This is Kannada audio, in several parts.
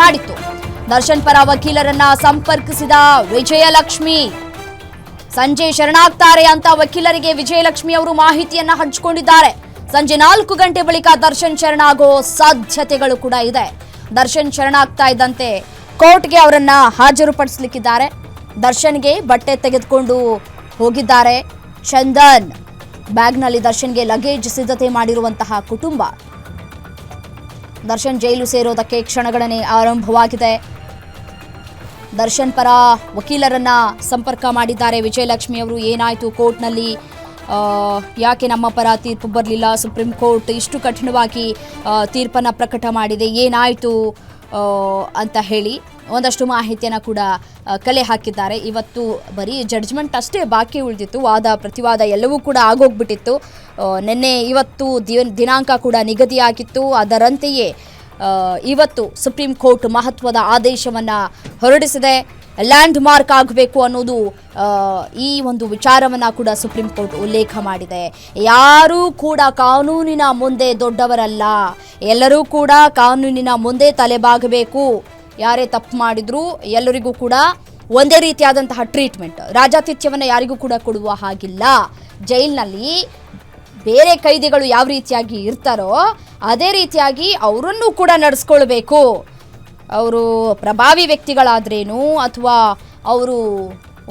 ಮಾಡಿತ್ತು. ದರ್ಶನ್ ಪರ ವಕೀಲರನ್ನ ಸಂಪರ್ಕಿಸಿದ ವಿಜಯಲಕ್ಷ್ಮಿ. ಸಂಜೆ ಶರಣಾಗ್ತಾರೆ ಅಂತ ವಕೀಲರಿಗೆ ವಿಜಯಲಕ್ಷ್ಮಿ ಅವರು ಮಾಹಿತಿಯನ್ನ ಹಂಚಿಕೊಂಡಿದ್ದಾರೆ. ಸಂಜೆ ನಾಲ್ಕು ಗಂಟೆ ಬಳಿಕ ದರ್ಶನ್ ಶರಣಾಗೋ ಸಾಧ್ಯತೆಗಳು ಕೂಡ ಇದೆ. ದರ್ಶನ್ ಶರಣಾಗ್ತಾ ಇದ್ದಂತೆ ಕೋರ್ಟ್ಗೆ ಅವರನ್ನ ಹಾಜರುಪಡಿಸಲಿಕ್ಕಿದ್ದಾರೆ. ದರ್ಶನ್ಗೆ ಬಟ್ಟೆ ತೆಗೆದುಕೊಂಡು ಹೋಗಿದ್ದಾರೆ. ಚಂದನ್. ಬ್ಯಾಗ್ನಲ್ಲಿ ದರ್ಶನ್ಗೆ ಲಗೇಜ್ ಸಿದ್ಧತೆ ಮಾಡಿರುವಂತಹ ಕುಟುಂಬ. ದರ್ಶನ್ ಜೈಲು ಸೇರೋದಕ್ಕೆ ಕ್ಷಣಗಳನ್ನೇ ಆರಂಭವಾಗಿದೆ. ದರ್ಶನ್ ಪರ ವಕೀಲರನ್ನ ಸಂಪರ್ಕ ಮಾಡಿದ್ದಾರೆ ವಿಜಯಲಕ್ಷ್ಮಿ ಅವರು. ಏನಾಯಿತು ಕೋರ್ಟ್ನಲ್ಲಿ? ಯಾಕೆ ನಮ್ಮ ಪರ ತೀರ್ಪು ಬರಲಿಲ್ಲ? ಸುಪ್ರೀಂ ಕೋರ್ಟ್ ಇಷ್ಟು ಕಠಿಣವಾಗಿ ತೀರ್ಪನ್ನು ಪ್ರಕಟ ಮಾಡಿದೆ. ಏನಾಯಿತು ಅಂತ ಹೇಳಿ ಒಂದಷ್ಟು ಮಾಹಿತಿಯನ್ನು ಕೂಡ ಕಲೆ ಹಾಕಿದ್ದಾರೆ. ಇವತ್ತು ಬರೀ ಜಡ್ಜ್ಮೆಂಟ್ ಅಷ್ಟೇ ಬಾಕಿ ಉಳಿದಿತ್ತು. ವಾದ, ಪ್ರತಿವಾದ ಎಲ್ಲವೂ ಕೂಡ ಆಗೋಗ್ಬಿಟ್ಟಿತ್ತು. ನಿನ್ನೆ ಇವತ್ತು ದಿನ- ದಿನಾಂಕ ಕೂಡ ನಿಗದಿಯಾಗಿತ್ತು. ಅದರಂತೆಯೇ ಇವತ್ತು ಸುಪ್ರೀಂ ಕೋರ್ಟ್ ಮಹತ್ವದ ಆದೇಶವನ್ನು ಹೊರಡಿಸಿದೆ. ಲ್ಯಾಂಡ್ ಮಾರ್ಕ್ ಆಗಬೇಕು ಅನ್ನೋದು ಈ ಒಂದು ವಿಚಾರವನ್ನು ಕೂಡ ಸುಪ್ರೀಂ ಕೋರ್ಟ್ ಉಲ್ಲೇಖ ಮಾಡಿದೆ. ಯಾರೂ ಕೂಡ ಕಾನೂನಿನ ಮುಂದೆ ದೊಡ್ಡವರಲ್ಲ. ಎಲ್ಲರೂ ಕೂಡ ಕಾನೂನಿನ ಮುಂದೆ ತಲೆಬಾಗಬೇಕು. ಯಾರೇ ತಪ್ಪು ಮಾಡಿದ್ರು ಎಲ್ಲರಿಗೂ ಕೂಡ ಒಂದೇ ರೀತಿಯಾದಂತಹ ಟ್ರೀಟ್ಮೆಂಟ್. ರಾಜಾತಿಥ್ಯವನ್ನು ಯಾರಿಗೂ ಕೂಡ ಕೊಡುವ ಹಾಗಿಲ್ಲ. ಜೈಲಿನಲ್ಲಿ ಬೇರೆ ಕೈದಿಗಳು ಯಾವ ರೀತಿಯಾಗಿ ಇರ್ತಾರೋ ಅದೇ ರೀತಿಯಾಗಿ ಅವರನ್ನು ಕೂಡ ನಡೆಸ್ಕೊಳ್ಬೇಕು. ಅವರು ಪ್ರಭಾವಿ ವ್ಯಕ್ತಿಗಳಾದ್ರೇನು ಅಥವಾ ಅವರು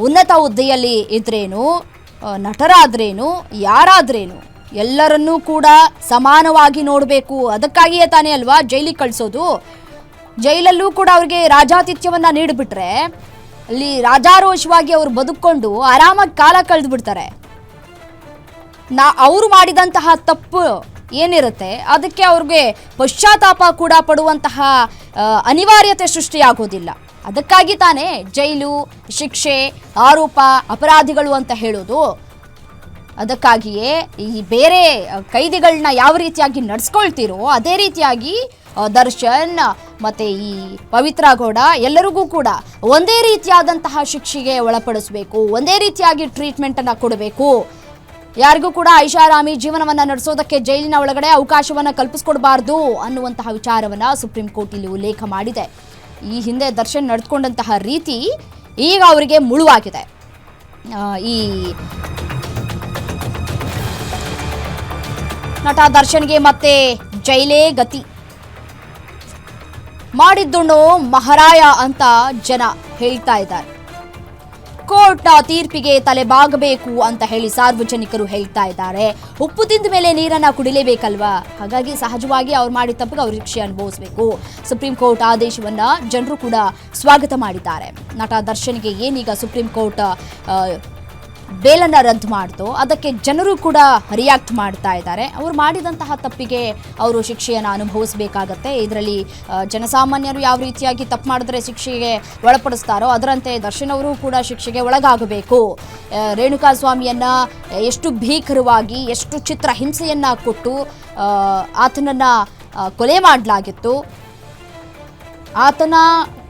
ಉನ್ನತ ಹುದ್ದೆಯಲ್ಲಿ ಇದ್ರೇನು ನಟರಾದ್ರೇನು, ಯಾರಾದ್ರೇನು, ಎಲ್ಲರನ್ನೂ ಕೂಡ ಸಮಾನವಾಗಿ ನೋಡಬೇಕು. ಅದಕ್ಕಾಗಿಯೇ ತಾನೇ ಅಲ್ವಾ ಜೈಲಿಗೆ ಕಳಿಸೋದು? ಜೈಲಲ್ಲೂ ಕೂಡ ಅವ್ರಿಗೆ ರಾಜಾತಿಥ್ಯವನ್ನು ನೀಡಿಬಿಟ್ರೆ, ಅಲ್ಲಿ ರಾಜಾರೋಷವಾಗಿ ಅವರು ಬದುಕೊಂಡು ಆರಾಮಾಗಿ ಕಾಲ ಕಳೆದು ಬಿಡ್ತಾರೆ ನಾ ಅವರು ಮಾಡಿದಂತಹ ತಪ್ಪು ಏನಿರುತ್ತೆ, ಅದಕ್ಕೆ ಅವ್ರಿಗೆ ಪಶ್ಚಾತ್ತಾಪ ಕೂಡ ಪಡುವಂತಹ ಅನಿವಾರ್ಯತೆ ಸೃಷ್ಟಿಯಾಗೋದಿಲ್ಲ. ಅದಕ್ಕಾಗಿ ತಾನೇ ಜೈಲು, ಶಿಕ್ಷೆ, ಆರೋಪ, ಅಪರಾಧಿಗಳು ಅಂತ ಹೇಳೋದು. ಅದಕ್ಕಾಗಿಯೇ ಈ ಬೇರೆ ಕೈದಿಗಳನ್ನ ಯಾವ ರೀತಿಯಾಗಿ ನಡೆಸ್ಕೊಳ್ತೀರೋ, ಅದೇ ರೀತಿಯಾಗಿ ದರ್ಶನ್ ಮತ್ತೆ ಈ ಪವಿತ್ರ ಗೌಡ ಎಲ್ಲರಿಗೂ ಕೂಡ ಒಂದೇ ರೀತಿಯಾದಂತಹ ಶಿಕ್ಷೆಗೆ ಒಳಪಡಿಸಬೇಕು, ಒಂದೇ ರೀತಿಯಾಗಿ ಟ್ರೀಟ್ಮೆಂಟನ್ನು ಕೊಡಬೇಕು. ಯಾರಿಗೂ ಕೂಡ ಐಷಾರಾಮಿ ಜೀವನವನ್ನ ನಡೆಸೋದಕ್ಕೆ ಜೈಲಿನ ಒಳಗಡೆ ಅವಕಾಶವನ್ನ ಕಲ್ಪಿಸ್ಕೊಡ್ಬಾರ್ದು ಅನ್ನುವಂತಹ ವಿಚಾರವನ್ನ ಸುಪ್ರೀಂ ಕೋರ್ಟ್ ಇಲ್ಲಿ ಉಲ್ಲೇಖ ಮಾಡಿದೆ. ಈ ಹಿಂದೆ ದರ್ಶನ್ ನಡೆದುಕೊಂಡಂತಹ ರೀತಿ ಈಗ ಅವರಿಗೆ ಮುಳುವಾಗಿದೆ. ಈ ನಟ ದರ್ಶನ್ಗೆ ಮತ್ತೆ ಜೈಲೇ ಗತಿ. ಮಾಡಿದ್ದುಣ್ಣು ಮಹಾರಾಯ ಅಂತ ಜನ ಹೇಳ್ತಾ ಇದ್ದಾರೆ. ಕೋರ್ಟ್ನ ತೀರ್ಪಿಗೆ ತಲೆಬಾಗಬೇಕು ಅಂತ ಹೇಳಿ ಸಾರ್ವಜನಿಕರು ಹೇಳ್ತಾ ಇದ್ದಾರೆ. ಉಪ್ಪು ತಿಂದ ಮೇಲೆ ನೀರನ್ನ ಕುಡಿಲೇಬೇಕಲ್ವಾ? ಹಾಗಾಗಿ ಸಹಜವಾಗಿ ಅವ್ರು ಮಾಡಿದ ತಪ್ಪಿಗೆ ಅವ್ರ ಶಿಕ್ಷೆ ಅನುಭವಿಸಬೇಕು. ಸುಪ್ರೀಂ ಕೋರ್ಟ್ ಆದೇಶವನ್ನ ಜನರು ಕೂಡ ಸ್ವಾಗತ ಮಾಡಿದ್ದಾರೆ. ನಟ ದರ್ಶನ್ಗೆ ಏನೀಗ ಸುಪ್ರೀಂ ಕೋರ್ಟ್ ಬೇಲನ್ನ ರದ್ದು ಮಾಡ್ತು. ಅದಕ್ಕೆ ಜನರು ಕೂಡ ರಿಯಾಕ್ಟ್ ಮಾಡ್ತಾ ಇದ್ದಾರೆ. ಅವರು ಮಾಡಿದಂತಹ ತಪ್ಪಿಗೆ ಅವರು ಶಿಕ್ಷೆಯನ್ನು ಅನುಭವಿಸಬೇಕಾಗತ್ತೆ. ಇದರಲ್ಲಿ ಜನಸಾಮಾನ್ಯರು ಯಾವ ರೀತಿಯಾಗಿ ತಪ್ಪು ಮಾಡಿದ್ರೆ ಶಿಕ್ಷೆಗೆ ಒಳಪಡಿಸ್ತಾರೋ ಅದರಂತೆ ದರ್ಶನ್ ಅವರು ಕೂಡ ಶಿಕ್ಷೆಗೆ ಒಳಗಾಗಬೇಕು. ರೇಣುಕಾ ಸ್ವಾಮಿಯನ್ನ ಎಷ್ಟು ಭೀಕರವಾಗಿ, ಎಷ್ಟು ಚಿತ್ರ ಹಿಂಸೆಯನ್ನ ಕೊಟ್ಟು ಆತನನ್ನ ಕೊಲೆ ಮಾಡಲಾಗಿತ್ತು. ಆತನ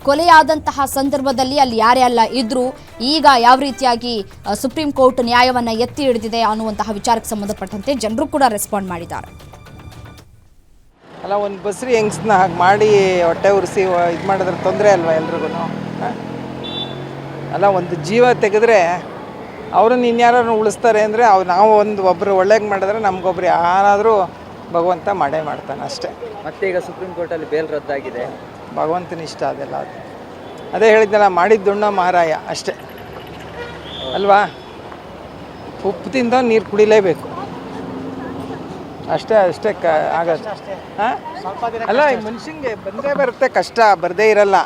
ಕೊಲೆಯಾದಂತಹ ಸಂದರ್ಭದಲ್ಲಿ ಅಲ್ಲಿ ಯಾರೇ ಅಲ್ಲ ಇದ್ರು ಈಗ ಯಾವ ರೀತಿಯಾಗಿ ಸುಪ್ರೀಂ ಕೋರ್ಟ್ ನ್ಯಾಯವನ್ನ ಎತ್ತಿ ಹಿಡಿದಿದೆ ಅನ್ನುವಂತಹ ವಿಚಾರಕ್ಕೆ ಸಂಬಂಧಪಟ್ಟಂತೆ ಜನರು ಕೂಡ ರೆಸ್ಪಾಂಡ್ ಮಾಡಿದ್ದಾರೆ. ಅಲ್ಲ ಒಂದು ಬಸ್ರಿ ಹೆಂಗ್ಸ್ನ ಹಾಗೆ ಮಾಡಿ ಹೊಟ್ಟೆ ಉರಿಸಿ ಇದು ಮಾಡಿದ್ರೆ ತೊಂದರೆ ಅಲ್ವಾ ಎಲ್ರಿಗೂ? ಅಲ್ಲ ಒಂದು ಜೀವ ತೆಗೆದ್ರೆ ಅವ್ರನ್ನ ಇನ್ಯಾರನ್ನು ಉಳಿಸ್ತಾರೆ ಅಂದರೆ ಅವ್ರು ನಾವು ಒಂದು ಒಬ್ಬರು ಒಳ್ಳೆಗೆ ಮಾಡಿದ್ರೆ ನಮಗೊಬ್ರು ಯಾರಾದರೂ ಭಗವಂತ ಮಾಡೇ ಮಾಡ್ತಾನೆ ಅಷ್ಟೇ. ಮತ್ತೆ ಈಗ ಸುಪ್ರೀಂ ಕೋರ್ಟಲ್ಲಿ ಬೇಲ್ ರದ್ದಾಗಿದೆ. ಭಗವಂತನ ಇಷ್ಟ ಅದೆಲ್ಲ ಅದು. ಅದೇ ಹೇಳಿದ್ನಲ್ಲ, ಮಾಡಿದ್ದುಣ್ಣ ಮಹಾರಾಯ ಅಷ್ಟೇ. ಅಲ್ವಾ? ಉಪ್ಪು ತಿಂದ ನೀರು ಕುಡಿಲೇಬೇಕು. ಅಷ್ಟೇ ಅಷ್ಟೇ ಕ ಆಗತ್ತೆ ಹಾಂ? ಅಲ್ಲ, ಈ ಮನುಷ್ಯಂಗೆ ಬಂದೇ ಬರುತ್ತೆ ಕಷ್ಟ, ಬರದೇ ಇರಲ್ಲ.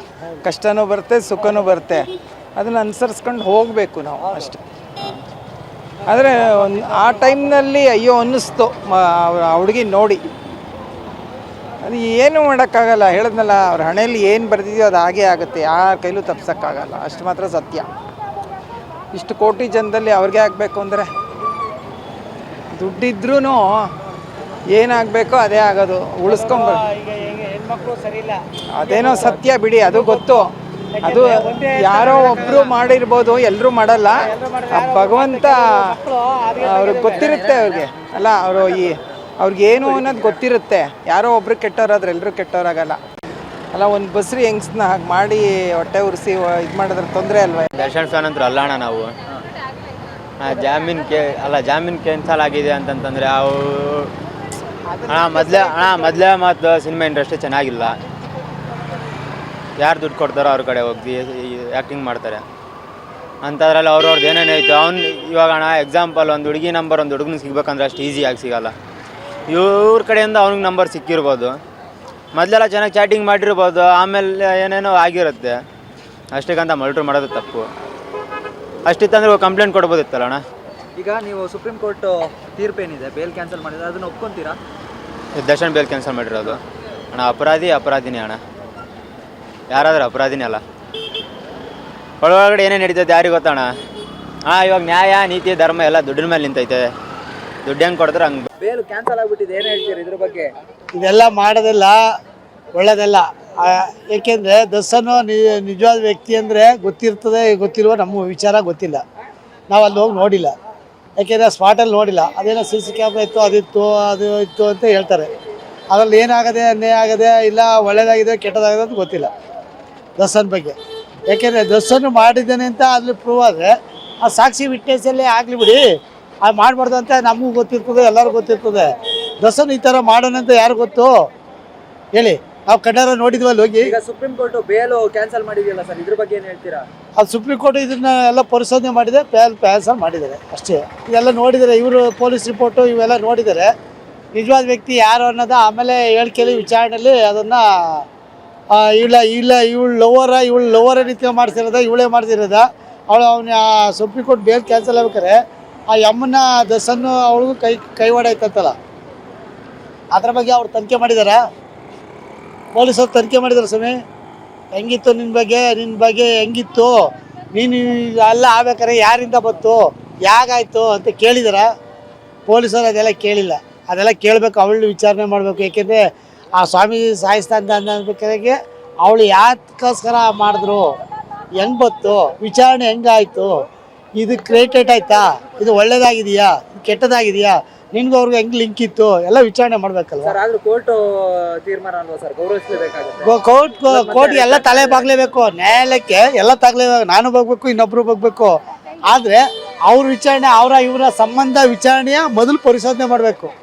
ಕಷ್ಟನೂ ಬರುತ್ತೆ, ಸುಖನೂ ಬರುತ್ತೆ. ಅದನ್ನು ಅನುಸರಿಸ್ಕೊಂಡು ಹೋಗಬೇಕು ನಾವು ಅಷ್ಟೆ. ಆದರೆ ಒಂದು, ಆ ಟೈಮ್ನಲ್ಲಿ ಅಯ್ಯೋ ಅನ್ನಿಸ್ತು ಆ ಹುಡುಗಿ ನೋಡಿ. ಅದು ಏನು ಮಾಡೋಕ್ಕಾಗಲ್ಲ. ಹೇಳಿದ್ನಲ್ಲ ಅವ್ರ ಹಣೆಯಲ್ಲಿ ಏನು ಬರೆದಿದೆಯೋ ಅದು ಹಾಗೇ ಆಗುತ್ತೆ. ಯಾರ ಕೈಲೂ ತಪ್ಸೋಕ್ಕಾಗಲ್ಲ. ಅಷ್ಟು ಮಾತ್ರ ಸತ್ಯ. ಇಷ್ಟು ಕೋಟಿ ಜನದಲ್ಲಿ ಅವ್ರಿಗೆ ಆಗಬೇಕು ಅಂದರೆ ದುಡ್ಡಿದ್ರೂ ಏನಾಗಬೇಕೋ ಅದೇ ಆಗೋದು. ಉಳಿಸ್ಕೊಂಬ ಅದೇನೋ ಸತ್ಯ ಬಿಡಿ ಅದು ಗೊತ್ತು. ಅದು ಯಾರೋ ಒಬ್ರು ಮಾಡಿರ್ಬೋದು ಎಲ್ಲರೂ ಮಾಡಲ್ಲ. ಆ ಭಗವಂತ ಅವ್ರಿಗೆ ಗೊತ್ತಿರುತ್ತೆ ಅವ್ರಿಗೆ. ಅಲ್ಲ ಅವರು ಈ ಅವ್ರಿಗೆ ಏನು ಅನ್ನೋದು ಗೊತ್ತಿರುತ್ತೆ. ಯಾರೋ ಒಬ್ರು ಕೆಟ್ಟವರಾದ್ರೆ ಎಲ್ಲರೂ ಕೆಟ್ಟವರಾಗಲ್ಲ ಅಲ್ಲ, ಒಂದು ಬಸ್ರಿ ಹೆಂಗ್ಸ್ನ ಹಾಗೆ ಮಾಡಿ ಹೊಟ್ಟೆ ಉರಿಸಿ ಇದು ಮಾಡಿದ್ರೆ ತೊಂದರೆ ಅಲ್ವಾ? ದರ್ಶನ್ ಫ್ಯಾನ್ ಅಂತೂ ಅಲ್ಲ ಅಣ್ಣ ನಾವು ಜಾಮೀನ್ ಕೇ ಅಲ್ಲ, ಜಾಮೀನ್ ಕ್ಯಾನ್ಸಲ್ ಆಗಿದೆ ಅಂತಂತಂದರೆ ಅವು ಅಣ್ಣ, ಮೊದಲೇ ಅಣ್ಣ, ಮೊದಲೇ ಮಾತು ಸಿನಿಮಾ ಇಂಡಸ್ಟ್ರಿ ಚೆನ್ನಾಗಿಲ್ಲ. ಯಾರು ದುಡ್ಡು ಕೊಡ್ತಾರೋ ಅವ್ರ ಕಡೆ ಹೋಗಿ ಆ್ಯಕ್ಟಿಂಗ್ ಮಾಡ್ತಾರೆ. ಅಂಥದ್ರಲ್ಲಿ ಅವ್ರವ್ರದ್ದು ಏನೇನು ಐತೆ ಅವ್ನು ಇವಾಗ ಅಣ್ಣ ಎಕ್ಸಾಂಪಲ್ ಒಂದು ಹುಡುಗಿ ನಂಬರ್ ಒಂದು ಹುಡುಗನ ಸಿಗ್ಬೇಕಂದ್ರೆ ಅಷ್ಟು ಈಸಿಯಾಗಿ ಸಿಗಲ್ಲ. ಇವ್ರ ಕಡೆಯಿಂದ ಅವ್ನಿಗೆ ನಂಬರ್ ಸಿಕ್ಕಿರ್ಬೋದು. ಮೊದಲೆಲ್ಲ ಚೆನ್ನಾಗಿ ಚಾಟಿಂಗ್ ಮಾಡಿರ್ಬೋದು ಆಮೇಲೆ ಏನೇನೋ ಆಗಿರುತ್ತೆ. ಅಷ್ಟಕ್ಕಂತ ಮಲ್ಟ್ರ್ ಮಾಡೋದು ತಪ್ಪು. ಅಷ್ಟಿತ್ತಂದ್ರೆ ಕಂಪ್ಲೇಂಟ್ ಕೊಡ್ಬೋದಿತ್ತಲ್ಲ ಅಣ್ಣ? ಈಗ ನೀವು ಸುಪ್ರೀಂ ಕೋರ್ಟ್ ತೀರ್ಪೇನಿದೆ ಬೇಲ್ ಕ್ಯಾನ್ಸಲ್ ಮಾಡಿದ್ರೆ ಅದನ್ನು ಒಪ್ಕೊಂತೀರಾ? ದರ್ಶನ್ ಬೇಲ್ ಕ್ಯಾನ್ಸಲ್ ಮಾಡಿರೋದು. ಅಣ್ಣ ಅಪರಾಧಿ ಅಪರಾಧಿನೇ ಅಣ್ಣ. ಯಾರಾದರೂ ಅಪರಾಧಿನೇ ಅಲ್ಲ. ಒಳಗಡೆ ಏನೇನು ನಡೀತೈತೆ ಯಾರಿಗೆ ಗೊತ್ತಣ್ಣ? ಹಾಂ ಇವಾಗ ನ್ಯಾಯ ನೀತಿ ಧರ್ಮ ಎಲ್ಲ ದುಡ್ಡಿನ ಮೇಲೆ ನಿಂತೈತೆ. ದುಡ್ಡು ಹೆಂಗೆ ಕೊಡಿದ್ರೆ ಹಂಗೆ ಬೇಲ್ ಕ್ಯಾನ್ಸಲ್ ಆಗ್ಬಿಟ್ಟಿದೆ ಏನು ಹೇಳ್ತೀರಿ ಇದ್ರ ಬಗ್ಗೆ? ಇದೆಲ್ಲ ಮಾಡೋದೆಲ್ಲ ಒಳ್ಳೇದಲ್ಲ. ಆ, ದಸ್ಸನ್ನು ದರ್ಶನ ನಿಜವಾದ ವ್ಯಕ್ತಿ ಅಂದರೆ ಗೊತ್ತಿರ್ತದೆ ಗೊತ್ತಿರುವ ನಮ್ಮ ವಿಚಾರ ಗೊತ್ತಿಲ್ಲ. ನಾವು ಅಲ್ಲಿ ಹೋಗಿ ನೋಡಿಲ್ಲ. ಯಾಕೆಂದರೆ ಸ್ಪಾಟಲ್ಲಿ ನೋಡಿಲ್ಲ. ಅದೇನೋ ಸಿ ಸಿ ಕ್ಯಾಮ್ರಾ ಇತ್ತು ಅದಿತ್ತು ಅದು ಇತ್ತು ಅಂತ ಹೇಳ್ತಾರೆ. ಅದರಲ್ಲಿ ಏನಾಗದೆ ಅನ್ಯಾಯ ಆಗದೆ ಇಲ್ಲ ಒಳ್ಳೇದಾಗಿದೆ ಕೆಟ್ಟದಾಗಿದೆ ಅಂತ ಗೊತ್ತಿಲ್ಲ ದರ್ಶನ್ ಬಗ್ಗೆ. ಯಾಕೆಂದ್ರೆ ದರ್ಶನ್ ಮಾಡಿದ್ದೇನೆ ಅಂತ ಅಲ್ಲಿ ಪ್ರೂವ್ ಆದರೆ ಆ ಸಾಕ್ಷಿ ವಿಟ್ನೆಸ್ಸಲ್ಲೇ ಆಗಲಿ ಬಿಡಿ. ಅದು ಮಾಡಬಾರ್ದು ಅಂತ ನಮಗೂ ಗೊತ್ತಿರ್ತದೆ ಎಲ್ಲರಿಗೂ ಗೊತ್ತಿರ್ತದೆ. ದಸನ್ ಈ ಥರ ಮಾಡೋಣ ಅಂತ ಯಾರು ಗೊತ್ತು? ಹೇಳಿ ನಾವು ಕಣ್ಣಾರ ನೋಡಿದ್ವಲ್ಲ ಹೋಗಿ. ಈಗ ಸುಪ್ರೀಂ ಕೋರ್ಟ್ ಬೇಲ್ ಕ್ಯಾನ್ಸಲ್ ಮಾಡಿದೆಯಲ್ಲ ಸರ್? ಇದ್ರ ಬಗ್ಗೆ ಏನು ಹೇಳ್ತೀರಾ? ಅದು ಸುಪ್ರೀಂ ಕೋರ್ಟ್ ಇದನ್ನ ಎಲ್ಲ ಪರಿಶೋಧನೆ ಮಾಡಿದೆ ಪ್ಯಾಲ್ ಪ್ಯಾನ್ಸಲ್ ಮಾಡಿದ್ದಾರೆ ಅಷ್ಟೇ. ಇದೆಲ್ಲ ನೋಡಿದ್ದಾರೆ ಇವರು ಪೊಲೀಸ್ ರಿಪೋರ್ಟು ಇವೆಲ್ಲ ನೋಡಿದ್ದಾರೆ ನಿಜವಾದ ವ್ಯಕ್ತಿ ಯಾರು ಅನ್ನೋದು ಆಮೇಲೆ ಹೇಳಿಕೆಯಲ್ಲಿ ವಿಚಾರಣೆಯಲ್ಲಿ ಅದನ್ನು ಇಲ್ಲ ಇಲ್ಲ ಇವಳು ಲೋವರ ಇವಳು ಲೋವರ ರೀತಿ ಮಾಡ್ಸಿರೋದ ಇವಳೇ ಮಾಡ್ತಿರೋದ ಅವಳು ಅವನ ಸುಪ್ರೀಂ ಕೋರ್ಟ್ ಬೇಲ್ ಕ್ಯಾನ್ಸಲ್ ಆಗ್ಬೇಕಾರೆ ಆ ಯಮ್ಮನ ದಸನ್ನು ಅವಳಿಗೂ ಕೈ, ಕೈವಾಡ ಐತಂತಲ್ಲ ಅದ್ರ ಬಗ್ಗೆ ಅವ್ರು ತನಿಖೆ ಮಾಡಿದಾರ? ಪೊಲೀಸರು ತನಿಖೆ ಮಾಡಿದಾರ ಸ್ವಾಮಿ? ಹೆಂಗಿತ್ತು ನಿನ್ನ ಬಗ್ಗೆ? ನಿನ್ನ ಬಗ್ಗೆ ಹೆಂಗಿತ್ತು? ನೀನು ಅಲ್ಲ ಆಗ್ಬೇಕಾರೆ ಯಾರಿಂದ ಬಂತು? ಯಾಗಾಯ್ತು ಅಂತ ಕೇಳಿದಾರ? ಪೊಲೀಸರು ಅದೆಲ್ಲ ಕೇಳಿಲ್ಲ. ಅದೆಲ್ಲ ಕೇಳಬೇಕು ಅವಳು ವಿಚಾರಣೆ ಮಾಡಬೇಕು. ಏಕೆಂದರೆ ಆ ಸ್ವಾಮಿ ಸಾಯಿಸ್ತಾ ಅಂತ ಅನ್ನಬೇಕಾಗೆ ಅವಳು ಯಾತಕ್ಕೋಸ್ಕರ ಮಾಡಿದ್ರು. ಹೆಂಗೆ ಬತ್ತು ವಿಚಾರಣೆ ಹೆಂಗಾಯ್ತು? ಇದು ಕ್ರಿಯೇಟೆಡ್ ಆಯ್ತಾ? ಇದು ಒಳ್ಳೇದಾಗಿದೆಯಾ? ಕೆಟ್ಟದಾಗಿದೆಯಾ? ನಿನ್ಗೂ ಅವ್ರಿಗೆ ಹೆಂಗೆ ಲಿಂಕ್ ಇತ್ತು? ಎಲ್ಲ ವಿಚಾರಣೆ ಮಾಡ್ಬೇಕಲ್ಲ ಸರ್ ಆದ್ರೂ ಕೋರ್ಟ್ ತೀರ್ಮಾನ ಅಲ್ವಾ ಸರ್? ಗೌರವಿಸಲೇಬೇಕಾಗುತ್ತೆ ಕೋರ್ಟ್ ಎಲ್ಲ ತಲೆ ಬಾಗ್ಲೇಬೇಕು. ನ್ಯಾಯಾಲಯಕ್ಕೆ ಎಲ್ಲ ತಗಲೇಬೇಕು. ನಾನು ಹೋಗ್ಬೇಕು ಇನ್ನೊಬ್ರು ಹೋಗ್ಬೇಕು. ಆದರೆ ಅವ್ರ ವಿಚಾರಣೆ ಅವರ ಇವರ ಸಂಬಂಧ ವಿಚಾರಣೆಯ ಮೊದಲು ಪರಿಶೋಧನೆ ಮಾಡಬೇಕು.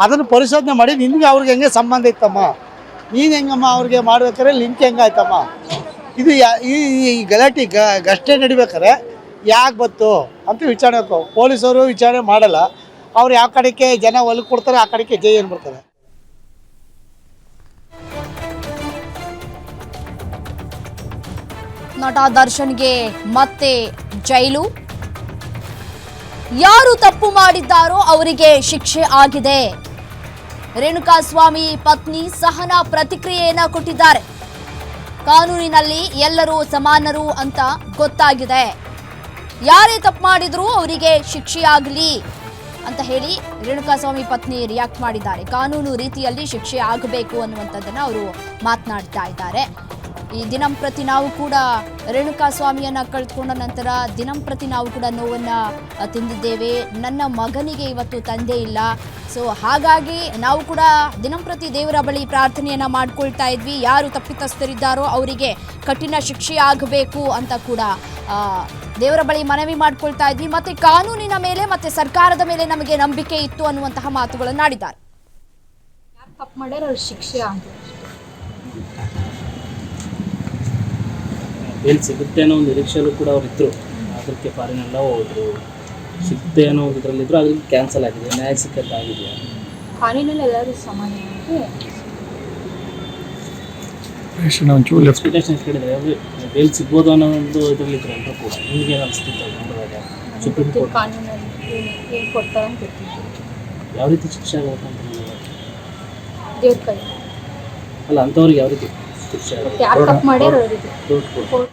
ಅದನ್ನು ಪರಿಶೋಧನೆ ಮಾಡಿ ನಿನ್ಗೆ ಅವ್ರಿಗೆ ಹೆಂಗೆ ಸಂಬಂಧ ಇತ್ತಮ್ಮ? ನೀನು ಹೆಂಗಮ್ಮ ಅವ್ರಿಗೆ ಮಾಡ್ಬೇಕಾದ್ರೆ ಲಿಂಕ್ ಹೆಂಗಾಯ್ತಮ್ಮ? ಇದು ಯಾ- ಈ ಈ ಗಲಾಟೆ ಗ ಗಷ್ಟೇ ನಡಿಬೇಕಾರೆ ಯಾಕೆ ಬತ್ತು ಅಂತ ವಿಚಾರಣೆ ಪೊಲೀಸರು ವಿಚಾರಣೆ ಮಾಡಲ್ಲ. ಅವ್ರು ಯಾವ ಕಡೆಗೆ ಜನ ಹೊಲಕ್ಕೆ ಕೊಡ್ತಾರೆ, ಆ ಕಡೆಗೆ ಜೈ ಏನ್ಬಿಡ್ತಾರೆ ನಟ ದರ್ಶನ್ಗೆ ಮತ್ತೆ ಜೈಲು. ಯಾರು ತಪ್ಪು ಮಾಡಿದ್ದಾರೋ ಅವರಿಗೆ ಶಿಕ್ಷೆ ಆಗಿದೆ. ರೇಣುಕಾಸ್ವಾಮಿ ಪತ್ನಿ ಸಹನಾ ಪ್ರತಿಕ್ರಿಯೆಯನ್ನ ಕೊಟ್ಟಿದ್ದಾರೆ. ಕಾನೂನಿನಲ್ಲಿ ಎಲ್ಲರೂ ಸಮಾನರು ಅಂತ ಗೊತ್ತಾಗಿದೆ. ಯಾರೇ ತಪ್ಪು ಮಾಡಿದ್ರು ಅವರಿಗೆ ಶಿಕ್ಷೆಯಾಗಲಿ ಅಂತ ಹೇಳಿ ರೇಣುಕಾಸ್ವಾಮಿ ಪತ್ನಿ ರಿಯಾಕ್ಟ್ ಮಾಡಿದ್ದಾರೆ. ಕಾನೂನು ರೀತಿಯಲ್ಲಿ ಶಿಕ್ಷೆ ಆಗಬೇಕು ಅನ್ನುವಂಥದ್ದನ್ನು ಅವರು ಮಾತನಾಡ್ತಾ ಇದ್ದಾರೆ. ಈ ದಿನಂಪ್ರತಿ ನಾವು ಕೂಡ ರೇಣುಕಾಸ್ವಾಮಿಯನ್ನ ಕಳೆದುಕೊಂಡ ನಂತರ ದಿನಂಪ್ರತಿ ನಾವು ಕೂಡ ನೋವನ್ನು ತಿಂದಿದ್ದೇವೆ. ನನ್ನ ಮಗನಿಗೆ ಇವತ್ತು ತಂದೆ ಇಲ್ಲ. ಸೊ ಹಾಗಾಗಿ ನಾವು ಕೂಡ ದಿನಂಪ್ರತಿ ದೇವರ ಬಳಿ ಪ್ರಾರ್ಥನೆಯನ್ನ ಮಾಡ್ಕೊಳ್ತಾ ಇದ್ವಿ. ಯಾರು ತಪ್ಪಿತಸ್ಥರಿದ್ದಾರೋ ಅವರಿಗೆ ಕಠಿಣ ಶಿಕ್ಷೆ ಆಗಬೇಕು ಅಂತ ಕೂಡ ದೇವರ ಬಳಿ ಮನವಿ ಮಾಡ್ಕೊಳ್ತಾ ಇದ್ವಿ. ಮತ್ತೆ ಕಾನೂನಿನ ಮೇಲೆ ಮತ್ತೆ ಸರ್ಕಾರದ ಮೇಲೆ ನಮಗೆ ನಂಬಿಕೆ ಇತ್ತು ಅನ್ನುವಂತಹ ಮಾತುಗಳನ್ನು ಆಡಿದ್ದಾರೆ. ತಪ್ಪು ಮಾಡ್ಯಾರ ಅವ್ರ ಶಿಕ್ಷೆ ಎಲ್ಲಿ ಸಿಗುತ್ತೆ ಅನ್ನೋ ಒಂದು ನಿರೀಕ್ಷೆಯಲ್ಲೂ ಕೂಡ ಅವ್ರು ಇದ್ದರು ಅದಕ್ಕೆ ಫಾರಿನೆಲ್ಲ ಹೋದ್ರು. ಸಿಗುತ್ತೆ ಅನ್ನೋ ಇದರಲ್ಲಿದ್ರು ಅದಕ್ಕೆ ಕ್ಯಾನ್ಸಲ್ ಆಗಿದೆ. ನ್ಯಾಯ ಸಿಕ್ಕದ್ದಾಗಿದೆಯಾ ಕಾನೂನಲ್ಲಿ ಎಲ್ಲರೂ ಸಮಾನ. ಅಂತ ಎಕ್ಸ್ಪೆಕ್ಟೇಷನ್ ಕೇಳಿದ್ರೆ ಬೇಲ್ ಸಿಗ್ಬೋದು ಅನ್ನೋ ಒಂದು ಇದರಲ್ಲಿ ಎಲ್ಲರೂ ಕೂಡ ನಿಮಗೆ ಅನಿಸ್ತಿತ್ತು ನೋಡುವಾಗ ಸುಪ್ರೀಂ ಕೋರ್ಟ್ ಕಾನೂನಲ್ಲಿ ಏನು ಏನು ಕೊಡ್ತಾರೆ ಅಂತ ಹೇಳ್ತೀವಿ ಯಾವ ರೀತಿ ಶಿಕ್ಷೆ ಅಂತ ನಿಮಗೆ ದೇವ್ರ ಕೈ. ಅಲ್ಲ ಅಂಥವ್ರಿಗೆ ಯಾವ ರೀತಿ ಶಿಕ್ಷೆ ಯಾರು ತಪ್ಪು ಮಾಡ್ಯಾರ ಅವರಿಗೆ. Court court